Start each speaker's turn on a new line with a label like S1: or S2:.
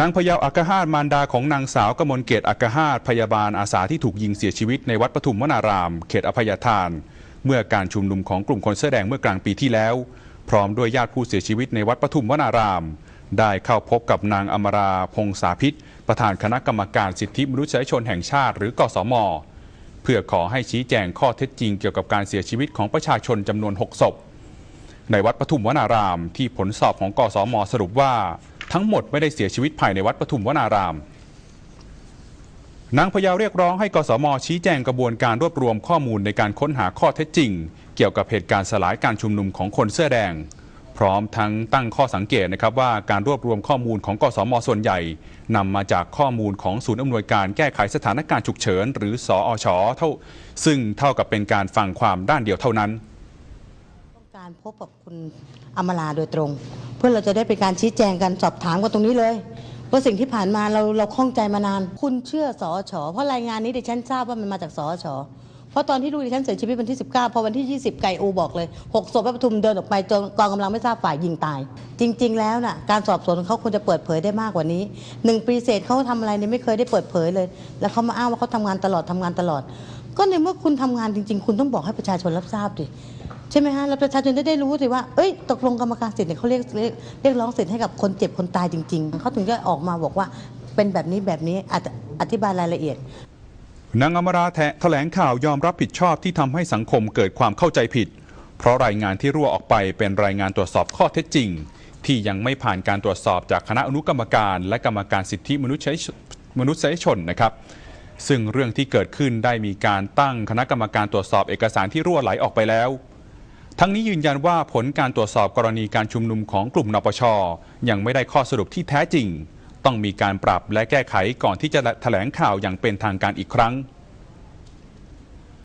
S1: นางพยาวอักหาตมารดาของนางสาวกมลเกตอักหาตพยาบาลอาสาที่ถูกยิงเสียชีวิตในวัดปทุมวนาราม เขตอภัยทาน เมื่อการชุมนุมของกลุ่มคนเสื้อแดงเมื่อกลางปีที่แล้ว พร้อมด้วยญาติผู้เสียชีวิตในวัดปทุมวนาราม ได้เข้าพบกับนางอมราพงษาพิษ ประธานคณะกรรมการสิทธิมนุษยชนแห่งชาติ หรือกสม เพื่อขอให้ชี้แจงข้อเท็จจริงเกี่ยวกับการเสียชีวิตของประชาชนจำนวน 6 ศพ ในวัดปทุมวนาราม ที่ผลสอบของกสม สรุปว่า ทั้งหมดไม่ได้เสียชีวิตภายในวัดปทุมวนาราม นางพยาวเรียกร้องให้กสมชี้แจงกระบวนการรวบรวมข้อมูลในการค้นหาข้อเท็จจริง เกี่ยวกับเหตุการณ์สลายการชุมนุมของคนเสื้อแดง พร้อมทั้งตั้งข้อสังเกตนะครับว่าการรวบรวมข้อมูลของกสมส่วนใหญ่นำมาจากข้อมูลของศูนย์อำนวยการแก้ไขสถานการณ์ฉุกเฉิน หรือสออชเท่า ซึ่งเท่ากับเป็นการฟังความด้านเดียวเท่านั้น
S2: การพบกับคุณอมราโดยตรง เพื่อเราจะได้เป็นการชี้แจงกันสอบถามกันตรงนี้เลยว่าสิ่งที่ผ่านมาเราเราข้องใจมานาน คุณเชื่อสอชเพราะรายงานนี้ดิฉันทราบว่ามันมาจากสอชเพราะตอนที่ลูกดิฉันเสียชีวิตวันที่ 19 พอวันที่ 20 ไก่อูบอกเลย6ศพพระปทุมเดินออกไปจนกองกำลังไม่ทราบฝ่ายยิงตาย จริง ๆ แล้วน่ะการสอบสวนเขาควรจะเปิดเผยได้มากกว่านี้หนึ่งปีเศษเขาทำอะไรเนี่ยไม่เคยได้เปิดเผยเลย แล้วเขามาอ้างว่าเขาทำงานตลอดทำงานตลอด ก็ในเมื่อคุณทำงานจริง ๆ คุณต้องบอกให้ประชาชนรับทราบดิ ใช่ไหมฮะแล้วประชาชนจะได้รู้สิว่าเอ้ยตกลงกรรมการสิทธิ์เนี่ยเขาเรียกเรียกเรียกร้องสิทธิ์ให้กับคนเจ็บคนตายจริง ๆเขาถึงจะออกมาบอกว่าเป็นแบบนี้แบบนี้อาจจะอธิบายรายละเอียด
S1: นางอมราแถแถลงข่าวยอมรับผิดชอบที่ทำให้สังคมเกิดความเข้าใจผิด เพราะรายงานที่รั่วออกไปเป็นรายงานตรวจสอบข้อเท็จจริง ที่ยังไม่ผ่านการตรวจสอบจากคณะอนุกรรมการและกรรมการสิทธิมนุษยชมนุษยชนนะครับ ซึ่งเรื่องที่เกิดขึ้นได้มีการตั้งคณะกรรมการตรวจสอบเอกสารที่รั่วไหลออกไปแล้ว ทั้งนี้ยืนยันว่าผลการตรวจสอบกรณีการชุมนุมของกลุ่มนปช ยังไม่ได้ข้อสรุปที่แท้จริง ต้องมีการปรับและแก้ไขก่อนที่จะแถลงข่าวอย่างเป็นทางการอีกครั้ง